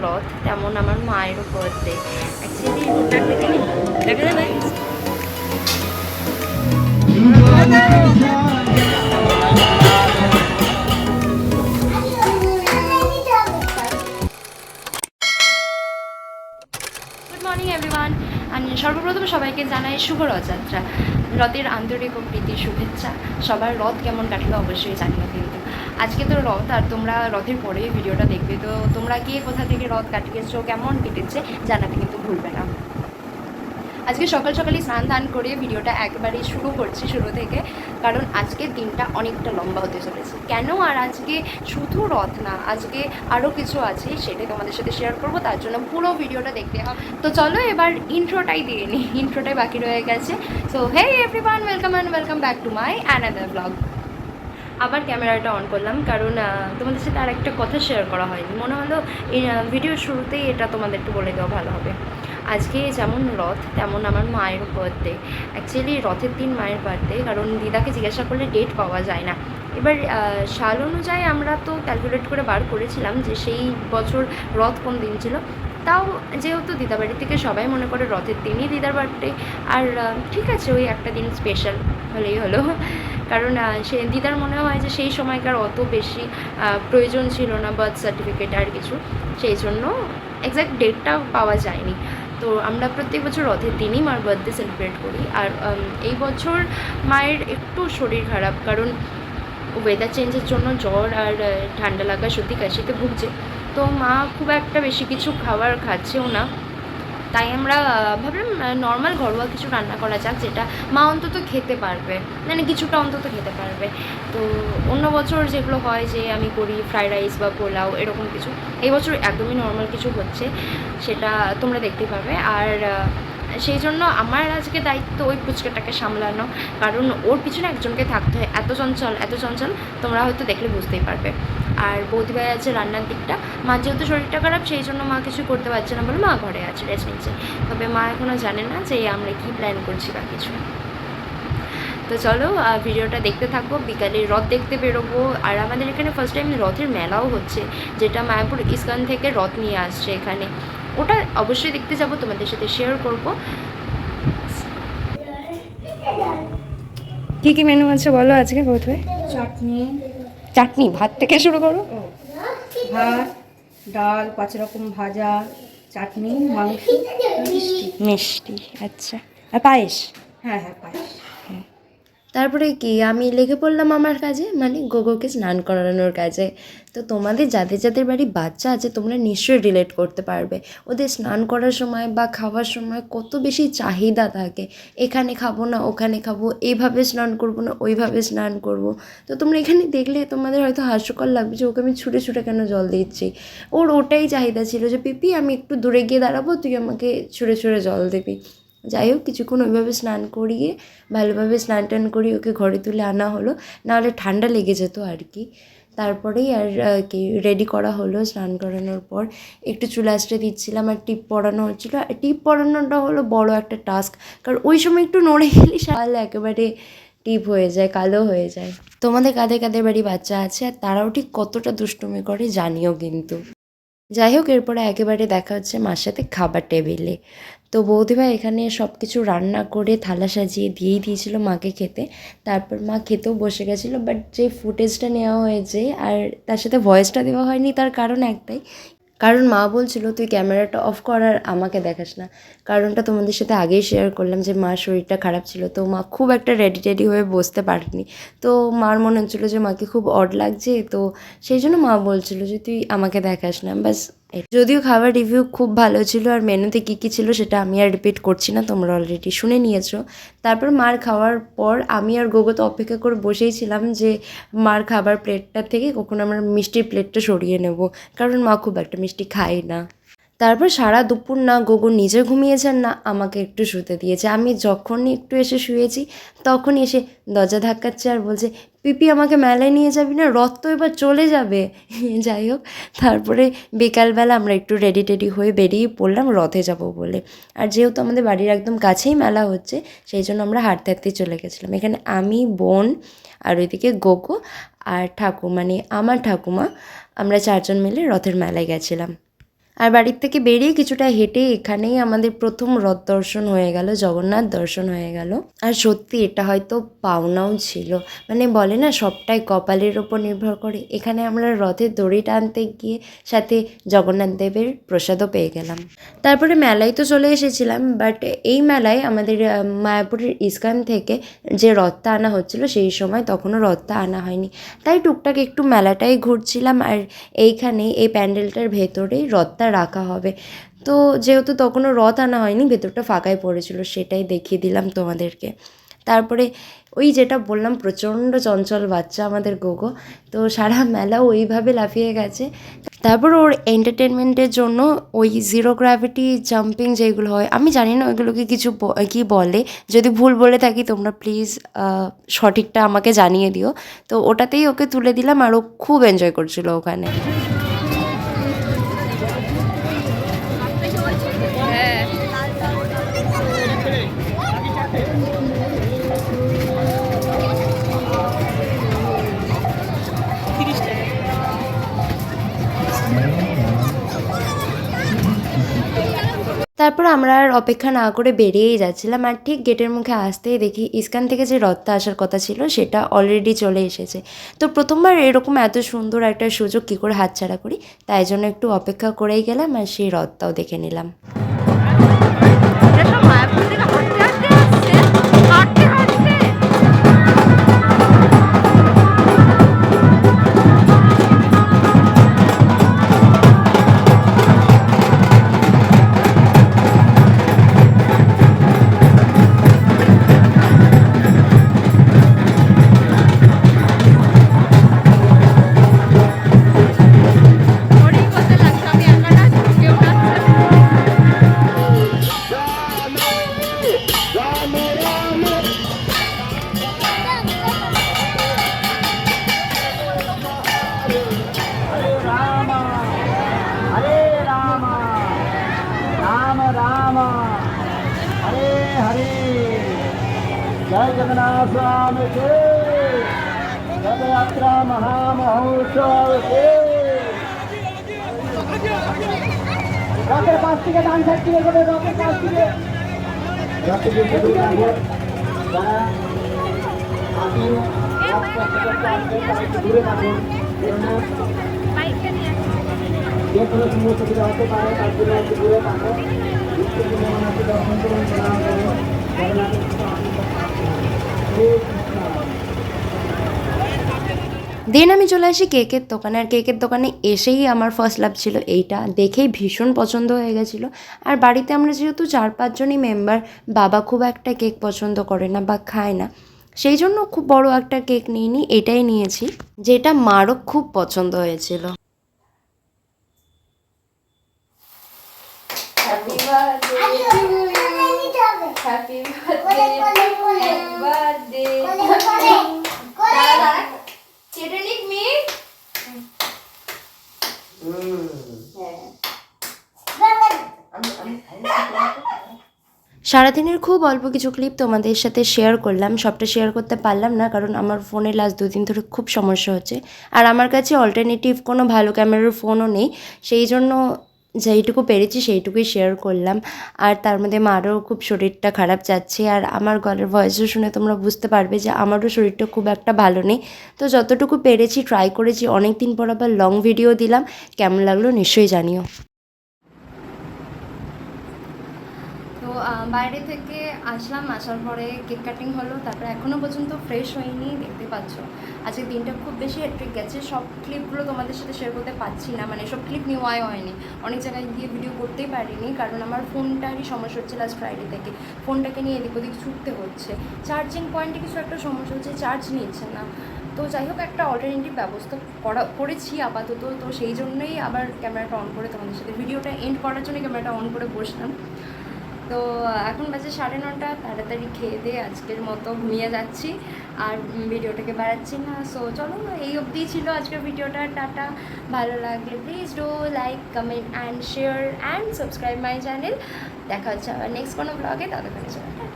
রথ তেমন আমার মায়েরও বার্থডে অ্যাকচুয়ালি দেখে দেবে সর্বপ্রথম সবাইকে জানাই শুভ রথযাত্রা। রথের আন্তরিক ও প্রীতি শুভেচ্ছা। সবার রথ কেমন কাটলো অবশ্যই জানিও কিন্তু। আজকে তো রথ, আর তোমরা রথের পরেই ভিডিওটা দেখবে। তো তোমরা কে কোথা থেকে রথ কাটিয়েছো, কেমন কেটেছে, জানাতে কিন্তু ভুলবে না। আজকে সকাল সকালই স্নান ধান করে ভিডিওটা একবারেই শুরু করছি শুরু থেকে, কারণ আজকের দিনটা অনেকটা লম্বা হতে চলেছে। কেন আর আজকে শুধু রথ না, আজকে আরও কিছু আছে সেটাই তোমাদের সাথে শেয়ার করব, তার জন্য পুরো ভিডিওটা দেখতে হবে। তো চলো এবার ইন্ট্রোটাই দিয়ে নিই ইন্ট্রোটাই বাকি রয়ে গেছে। So hey everyone welcome and welcome back to my another blog আবার ক্যামেরাটা অন করলাম, কারণ তোমাদের সাথে আর একটা কথা শেয়ার করা হয়নি। মনে হলো ভিডিওর শুরুতেই এটা তোমাদের একটু বলে দেওয়া ভালো হবে। আজকে যেমন রথ, তেমন আমার মায়ের বার্থডে অ্যাকচুয়ালি রথের দিন মায়ের বার্থডে কারণ দিদাকে জিজ্ঞাসা করলে ডেট পাওয়া যায় না। এবার সাল অনুযায়ী আমরা তো ক্যালকুলেট করে বার করেছিলাম যে সেই বছর রথ কোন দিন ছিল। তাও যেহেতু দিদা বাড়ি থেকে সবাই মনে করে রথের দিনই দিদার বার্থডে আর ঠিক আছে, ওই একটা দিন স্পেশাল হলেই হলো। কারণ সে দিদার মনে হয় যে সেই সময়কার অত বেশি প্রয়োজন ছিল না বার্থ সার্টিফিকেট আর কিছু। সেই জন্য এক্স্যাক্ট ডেটটা পাওয়া যায়নি। তো আমরা প্রত্যেক বছর রথের দিনই মার বার্থডে সেলিব্রেট করি। আর এই বছর মায়ের একটু শরীর খারাপ, কারণ ওয়েদার চেঞ্জের জন্য জ্বর আর ঠান্ডা লাগা সত্যি কাশিতে ভুগছে। তো মা খুব একটা বেশি কিছু খাবার খাচ্ছেও না। তাই আমরা ভাবলাম নর্মাল ঘরোয়া কিছু রান্না করা যাক, যেটা মা অন্তত খেতে পারবে। মানে কিছুটা অন্তত খেতে পারবে। তো অন্য বছর যেগুলো হয় যে আমি করি ফ্রাইড রাইস বা পোলাও, এরকম কিছু, এই বছর একদমই নর্মাল কিছু হচ্ছে, সেটা তোমরা দেখতে পাবে। আর সেই জন্য আমার আজকে দায়িত্ব ওই পুচকাটাকে সামলানো, কারণ ওর পিছনে একজনকে থাকতে হয়। এত চঞ্চল এত চঞ্চল, তোমরা হয়তো দেখলে বুঝতেই পারবে। আর বৌদি ভাই আছে রান্নার দিকটা। মার যেহেতু শরীরটা খারাপ সেই জন্য মা কিছু করতে পারছে না বলে মা ঘরে আছে রেস্ট নিচ্ছে। তবে মা এখনও জানে না যে আমরা কি প্ল্যান করছি বা কিছু। তো চলো ভিডিওটা দেখতে থাকব বিকালে রথ দেখতে বেরোবো। আর আমাদের এখানে ফার্স্ট টাইম রথের মেলাও হচ্ছে যেটা মায়াপুর ইস্কন থেকে রথ নিয়ে আসছে এখানে। ওটা অবশ্যই দেখতে যাব তোমাদের সাথে শেয়ার করব। কি কি মেনু আছে বলো আজকে প্রথমে চাটনি। চাটনি ভাত থেকে শুরু করো। ভাত ডাল পাঁচ রকম ভাজা চাটনি মাংস মিষ্টি। মিষ্টি আচ্ছা। আর পায়েস? হ্যাঁ হ্যাঁ পায়েস। তারপরে কি আমি লেগে পড়লাম আমার কাজে? মানে গোগোকে স্নান করানোর কাজে। তো তোমাদের যাদের যাদের বাড়ি বাচ্চা আছে, তোমরা নিশ্চয়ই রিলেট করতে পারবে। ওদের স্নান করার সময় বা খাওয়ার সময় কত বেশি চাহিদা থাকে। এখানে খাব না, ওখানে খাব এইভাবে স্নান করব না, ওইভাবে স্নান করব। তো তোমরা এখানে দেখলে তোমাদের হয়তো হাস্যকর লাগবে যে ওকে আমি ছুটে ছুটে কেন জল দিচ্ছি। ওর ওটাই চাহিদা ছিল যে, পিপি, আমি একটু দূরে গিয়ে দাঁড়াবো, তুই আমাকে ছুঁড়ে ছুঁড়ে জল দিবি। যাই হোক, কিছুক্ষণ ওইভাবে স্নান করিয়ে, ভালোভাবে স্নান টান করিয়ে ওকে ঘরে তুলে আনা হলো। নাহলে ঠান্ডা লেগে যেত আর কি। তারপরেই আর কি রেডি করা হলো স্নান করানোর পর। একটু চুল দিচ্ছিলাম আর টিপ পরানো হচ্ছিল। আর টিপ পরানোটা হলো বড় একটা টাস্ক কারণ ওই সময় একটু নড়ে গেলে সাল একেবারে টিপ হয়ে যায়, কালো হয়ে যায়। তোমাদের কাঁধে কাঁধে বাড়ি বাচ্চা আছে, আর তারাও ঠিক কতটা দুষ্টুমি করে জানিও কিন্তু। যাই হোক এরপরে একেবারে দেখা হচ্ছে মার সাথে খাবার টেবিলে। তো বৌদিভাই এখানে সব কিছু রান্না করে থালা সাজিয়ে দিয়েই দিয়েছিল মাকে খেতে। তারপর মা খেতেও বসে গেছিল বাট যে ফুটেজটা নেওয়া হয়েছে আর তার সাথে ভয়েসটা দেওয়া হয়নি, তার কারণ একটাই কারণ মা বলছিল, তুই ক্যামেরাটা অফ কর আর আমাকে দেখাস না। কারণটা তোমাদের সাথে আগেই শেয়ার করলাম যে, মার শরীরটা খারাপ ছিল। তো মা খুব একটা রেডি টেডি হয়ে বসতে পারেনি। তো মার মনে হচ্ছিল যে, মাকে খুব অড লাগছে। তো সেই জন্য মা বলছিল যে, তুই আমাকে দেখাস না। ব্যাস। যদিও খাবার রিভিউ খুব ভালো ছিল আর মেনুতে কী কী ছিল সেটা আমি আর রিপিট করছি না, তোমরা অলরেডি শুনে নিয়েছো। তারপর মার খাওয়ার পর আমি আর গোগো তো অপেক্ষা করে বসেই ছিলাম যে মার খাবার প্লেটটা থেকে কখন আমার মিষ্টির প্লেটটা সরিয়ে নেব। কারণ মা খুব একটা মিষ্টি খায় না। তারপর সারা দুপুর না গোগো নিজে ঘুমিয়েছেন না, আমাকে একটু শুতে দিয়েছে। আমি যখনই একটু এসে শুয়েছি, তখনই এসে দরজা ধাক্কাচ্ছে আর বলছে, পিপি, আমাকে মেলায় নিয়ে যাবি না? রথ তো এবার চলে যাবে। যাই হোক, তারপরে বিকালবেলা আমরা একটু রেডি টেডি হয়ে বেরিয়ে পড়লাম, রথে যাব বলে। আর যেহেতু আমাদের বাড়ির একদম কাছেই মেলা হচ্ছে, সেই জন্য আমরা হাঁটতে হাঁটতেই চলে গেছিলাম। এখানে আমি, বোন আর ওইদিকে গোগো আর ঠাকুর মানে আমার ঠাকুমা, আমরা চারজন মিলে রথের মেলায় গেছিলাম। আর বাড়ির থেকে বেরিয়ে কিছুটা হেঁটে এখানেই আমাদের প্রথম রথ দর্শন হয়ে গেল, জগন্নাথ দর্শন হয়ে গেল। আর সত্যি এটা হয়তো পাওনাও ছিল। মানে বলে না, সবটাই কপালের ওপর নির্ভর করে। এখানে আমরা রথের দড়ি টানতে গিয়ে সাথে জগন্নাথ দেবের প্রসাদও পেয়ে গেলাম। তারপরে মেলায় তো চলে এসেছিলাম বাট এই মেলায় আমাদের মায়াপুরের ইস্কান থেকে যে রথটা আনা হচ্ছিল, সেই সময় তখনও রথটা আনা হয়নি। তাই টুকটাক একটু মেলাটাই ঘুরছিলাম, আর এইখানে এই প্যান্ডেলটার ভেতরেই রথটা রাখা হবে। তো যেহেতু তখনও রথ আনা হয়নি, ভেতরটা ফাঁকাই পড়েছিল, সেটাই দেখিয়ে দিলাম তোমাদেরকে। তারপরে ওই যেটা বললাম, প্রচণ্ড চঞ্চল বাচ্চা আমাদের গোগো। তো সারা মেলা ওইভাবে লাফিয়ে গেছে। তারপর ওর এন্টারটেনমেন্টের জন্য ওই জিরো গ্র্যাভিটি জাম্পিং যেগুলো হয়, আমি জানি না ওইগুলোকে কিছু কি বলে। যদি ভুল বলে থাকি, তোমরা প্লিজ সঠিকটা আমাকে জানিয়ে দিও। তো ওটাতেই ওকে তুলে দিলাম আর ও খুব এনজয় করছিল ওখানে। তারপর আমরা আর অপেক্ষা না করে বেরিয়েই যাচ্ছিলাম আর ঠিক গেটের মুখে আসতেই দেখি ইস্কান থেকে যে রথটা আসার কথা ছিল সেটা অলরেডি চলে এসেছে। তো প্রথমবার এরকম এত সুন্দর একটা সুযোগ কী করে হাতছাড়া করি? তাই জন্য একটু অপেক্ষা করেই গেলাম আর সেই রথটাও দেখে নিলাম। जय जगन्नाथ स्वामी के रथ यात्रा महामहोत्सव के রথের পাশ থেকে ডান সাইড থেকে করে রথের পাশ থেকে রথের দিকে দাঁড়িয়ে যারা আসুন রথ কষ্ট করতে আসবেন তারা একটু দূরে থাকুন কেননা যে কোনো সময় সুবিধা হতে দেন আমি চলে আসি কেকের দোকানে। আর কেকের দোকানে এসেই আমার ফার্স্ট লাভ ছিল এইটা। দেখেই ভীষণ পছন্দ হয়ে গেছিল। আর বাড়িতে আমরা যেহেতু চার পাঁচজনই মেম্বার বাবা খুব একটা কেক পছন্দ করে না বা খায় না। সেই জন্য খুব বড় একটা কেক নিইনি এটাই নিয়েছি যেটা মারও খুব পছন্দ হয়েছিল। হ্যাপি বার্থডে নিক মি সারাদিনের খুব অল্প কিছু ক্লিপ তোমাদের সাথে শেয়ার করলাম। সবটা শেয়ার করতে পারলাম না, কারণ আমার ফোনে লাস্ট দুদিন ধরে খুব সমস্যা হচ্ছে। আর আমার কাছে অল্টারনেটিভ কোনো ভালো ক্যামেরার ফোনও নেই। সেই জন্য যেইটুকু পেরেছি সেইটুকুই শেয়ার করলাম। আর তার মধ্যে মারও খুব শরীরটা খারাপ যাচ্ছে। আর আমার গলার ভয়েসও শুনে তোমরা বুঝতে পারবে যে আমারও শরীরটা খুব একটা ভালো নেই। তো যতটুকু পেরেছি ট্রাই করেছি অনেক দিন পর আবার লং ভিডিও দিলাম। কেমন লাগল নিশ্চয়ই জানিও তো আহ, বাইরে থেকে আসলাম, আসার পরে কেক কাটিং হলো, তারপরে এখনও পর্যন্ত ফ্রেশ হয়নি দেখতে পাচ্ছ। আজকে দিনটা খুব বেশি হ্যাট্রিক গেছে, সব ক্লিপগুলো তোমাদের সাথে শেয়ার করতে পারছি না মানে সব ক্লিপ নেওয়াই হয়নি। অনেক জায়গায় গিয়ে ভিডিও করতেই পারিনি, কারণ আমার ফোনটারই সমস্যা হচ্ছে লাস্ট ফ্রাইডে থেকে। ফোনটাকে নিয়ে এদিক ওদিক ছুটতে হচ্ছে। চার্জিং পয়েন্টে কিছু একটা সমস্যা হচ্ছে চার্জ নিচ্ছে না। তো যাই হোক, একটা অল্টারনেটিভ ব্যবস্থা করা, করেছি আপাতত। তো সেই জন্যই আবার ক্যামেরাটা অন করে তোমাদের সাথে ভিডিওটা এন্ড করার জন্য ক্যামেরাটা অন করে বসলাম। তো এখন বাজে সাড়ে নটা, তাড়াতাড়ি খেয়ে দিয়ে আজকের মতো ঘুমিয়ে যাচ্ছি আর ভিডিওটাকে বাড়াচ্ছি না। সো চলো এই অবধি ছিল আজকের ভিডিওটা, টাটা। ভালো লাগলে please do like comment and share and subscribe my channel দেখা হচ্ছে আবার নেক্সট কোনো ব্লগে ততক্ষণে চলো।